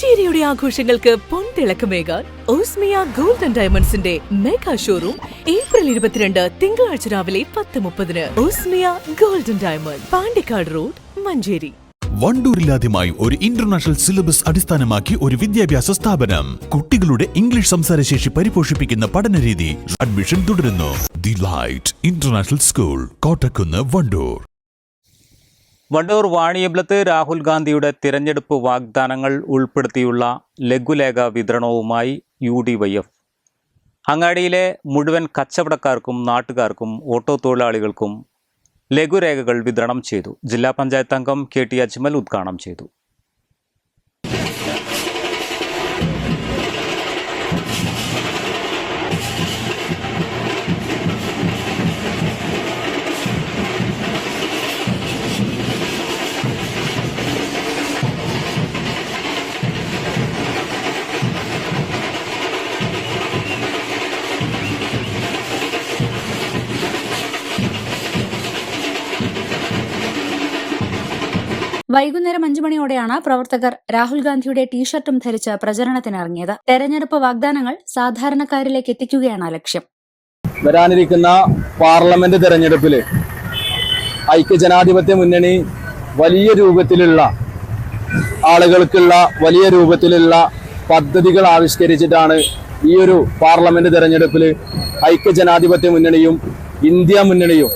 പുഞ്ചേരിയുടെ ആഘോഷങ്ങൾക്ക് പൊൻതിളക്കമേകാൻ ഓസ്മിയ gold and ഡയമണ്ട്സിന്റെ മെഗാ ഷോറൂം ഏപ്രിൽ ഇരുപത്തിരണ്ട് തിങ്കളാഴ്ച രാവിലെ പത്ത് മുപ്പതിന്. Osmiya gold and diamond Pandikkad road Manjeri. വണ്ടൂരിലാദ്യമായി ഒരു ഇന്റർനാഷണൽ സിലബസ് അടിസ്ഥാനമാക്കി ഒരു വിദ്യാഭ്യാസ സ്ഥാപനം. കുട്ടികളുടെ ഇംഗ്ലീഷ് സംസാരശേഷി പരിപോഷിപ്പിക്കുന്ന പഠനരീതി അഡ്മിഷൻ തുടരുന്നു. The light international school Kottakkunnu Vandoor. Vandoor വാണിയമ്പലത്ത് Rahul ഗാന്ധിയുടെ തിരഞ്ഞെടുപ്പ് വാഗ്ദാനങ്ങൾ ഉൾപ്പെടുത്തിയുള്ള ലഘുലേഖ വിതരണവുമായി യു ഡി വൈ എഫ് അങ്ങാടിയിലെ മുഴുവൻ കച്ചവടക്കാർക്കും നാട്ടുകാർക്കും ഓട്ടോ തൊഴിലാളികൾക്കും ലഘുരേഖകൾ വിതരണം ചെയ്തു. ജില്ലാ പഞ്ചായത്ത് അംഗം കെ ടി അജ്മൽ ഉദ്ഘാടനം ചെയ്തു. വൈകുന്നേരം അഞ്ചു മണിയോടെയാണ് പ്രവർത്തകർ രാഹുൽ ഗാന്ധിയുടെ ടീഷർട്ടും ധരിച്ച് പ്രചരണത്തിനിറങ്ങിയത്. തെരഞ്ഞെടുപ്പ് വാഗ്ദാനങ്ങൾ സാധാരണക്കാരിലേക്ക് എത്തിക്കുകയാണ് ലക്ഷ്യം. വരാനിരിക്കുന്ന പാർലമെന്റ് തെരഞ്ഞെടുപ്പിൽ ഐക്യജനാധിപത്യ മുന്നണി വലിയ രൂപത്തിലുള്ള ആളുകൾക്കുള്ള വലിയ രൂപത്തിലുള്ള പദ്ധതികൾ ആവിഷ്കരിച്ചിട്ടാണ് ഈ ഒരു പാർലമെന്റ് തെരഞ്ഞെടുപ്പിൽ ഐക്യജനാധിപത്യ മുന്നണിയും ഇന്ത്യ മുന്നണിയും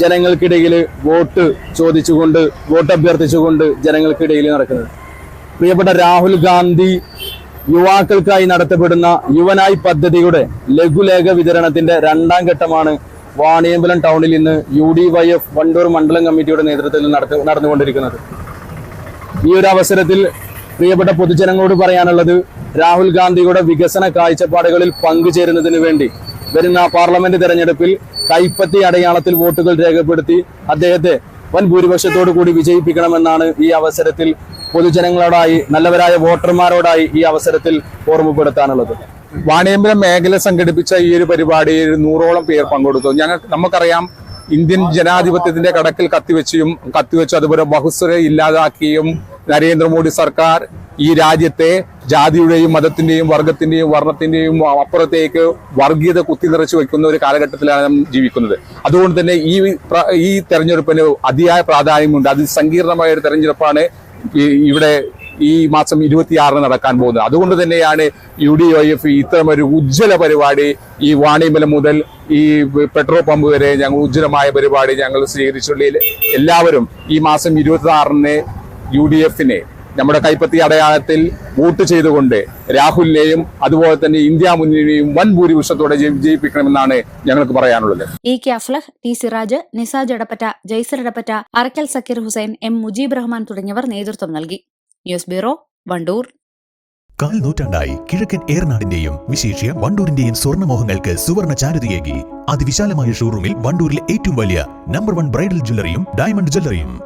ജനങ്ങൾക്കിടയിൽ വോട്ട് ചോദിച്ചുകൊണ്ട് വോട്ട് അഭ്യർത്ഥിച്ചുകൊണ്ട് ജനങ്ങൾക്കിടയിൽ നടക്കുന്നത്. പ്രിയപ്പെട്ട രാഹുൽ ഗാന്ധി യുവാക്കൾക്കായി നടത്തപ്പെടുന്ന യുവനായി പദ്ധതിയുടെ ലഘുലേഖ വിതരണത്തിന്റെ രണ്ടാം ഘട്ടമാണ് വാണിയമ്പലം ടൗണിൽ ഇന്ന് U D Y F Vandoor മണ്ഡലം കമ്മിറ്റിയുടെ നേതൃത്വത്തിൽ നടന്നുകൊണ്ടിരിക്കുന്നത്. ഈ ഒരു അവസരത്തിൽ പ്രിയപ്പെട്ട പൊതുജനങ്ങളോട് പറയാനുള്ളത് രാഹുൽ ഗാന്ധിയുടെ വികസന കാഴ്ചപ്പാടുകളിൽ പങ്കുചേരുന്നതിന് വേണ്ടി വരുന്ന പാർലമെന്റ് തെരഞ്ഞെടുപ്പിൽ കൈപ്പത്തി അടയാളത്തിൽ വോട്ടുകൾ രേഖപ്പെടുത്തി അദ്ദേഹത്തെ വൻ ഭൂരിപക്ഷത്തോടു കൂടി വിജയിപ്പിക്കണമെന്നാണ് ഈ അവസരത്തിൽ പൊതുജനങ്ങളോടായി നല്ലവരായ വോട്ടർമാരോടായി ഈ അവസരത്തിൽ ഓർമ്മപ്പെടുത്താനുള്ളത്. വാണിയമ്പലം മേഖല സംഘടിപ്പിച്ച ഈ ഒരു പരിപാടിയിൽ നൂറോളം പേർ പങ്കെടുത്തു. ഞങ്ങൾ നമുക്കറിയാം ഇന്ത്യൻ ജനാധിപത്യത്തിന്റെ കടക്കിൽ കത്തിവെച്ചും കത്തിവെച്ചു അതുപോലെ ബഹുസ്വര ഇല്ലാതാക്കിയും നരേന്ദ്രമോദി സർക്കാർ ഈ രാജ്യത്തെ ജാതിയുടെയും മതത്തിന്റെയും വർഗത്തിന്റെയും വർണത്തിന്റെയും അപ്പുറത്തേക്ക് വർഗീയത കുത്തിനിറച്ചു വെക്കുന്ന ഒരു കാലഘട്ടത്തിലാണ് നാം ജീവിക്കുന്നത്. അതുകൊണ്ട് തന്നെ ഈ ഈ തെരഞ്ഞെടുപ്പിന് അതിയായ പ്രാധാന്യമുണ്ട്. അതിസങ്കീർണമായ ഒരു തെരഞ്ഞെടുപ്പാണ് ഇവിടെ ഈ മാസം ഇരുപത്തിയാറിന് നടക്കാൻ പോകുന്നത്. അതുകൊണ്ട് തന്നെയാണ് യു ഡി ഒ എഫ് ഇത്തരം ഒരു ഉജ്ജ്വല പരിപാടി ഈ വാണിമല മുതൽ ഈ പെട്രോൾ പമ്പ് വരെ ഞങ്ങൾ ഉജ്ജ്വലമായ പരിപാടി ഞങ്ങൾ സ്വീകരിച്ചുള്ളിൽ എല്ലാവരും ഈ മാസം ഇരുപത്തി ആറിന് യു ഡി എഫിനെ നമ്മുടെ കൈപ്പത്തി അടയാളത്തിൽ വോട്ട് ചെയ്തുകൊണ്ട് രാഹുലിനെയും അതുപോലെ തന്നെ ഇന്ത്യ മുന്നണിയെയും വൻ ഭൂരിപക്ഷത്തോടെ ജയി- വിജയിപ്പിക്കണമെന്നാണ് ഞങ്ങൾക്ക് പറയാനുള്ളത്. E K Aflah T Siraj Nisaj Edappatta Jaisar Edappatta Arakkal Sakir Hussain M Mujeeb Rahman തുടങ്ങിയവർ നേതൃത്വം നൽകി. News bureau Vandoor. കാൽ നൂറ്റാണ്ടായി കിഴക്കൻ ഏറനാടിന്റെയും വിശേഷ്യ വണ്ടൂരിന്റെയും സ്വർണമോഹങ്ങൾക്ക് സുവർണ ചാരുതയേകി. അതിവിശാലമായ ഷോറൂമിൽ വണ്ടൂരിലെ ഏറ്റവും വലിയ നമ്പർ വൺ ബ്രൈഡൽ ജ്വല്ലറിയും ഡയമണ്ട് ജ്വല്ലറിയും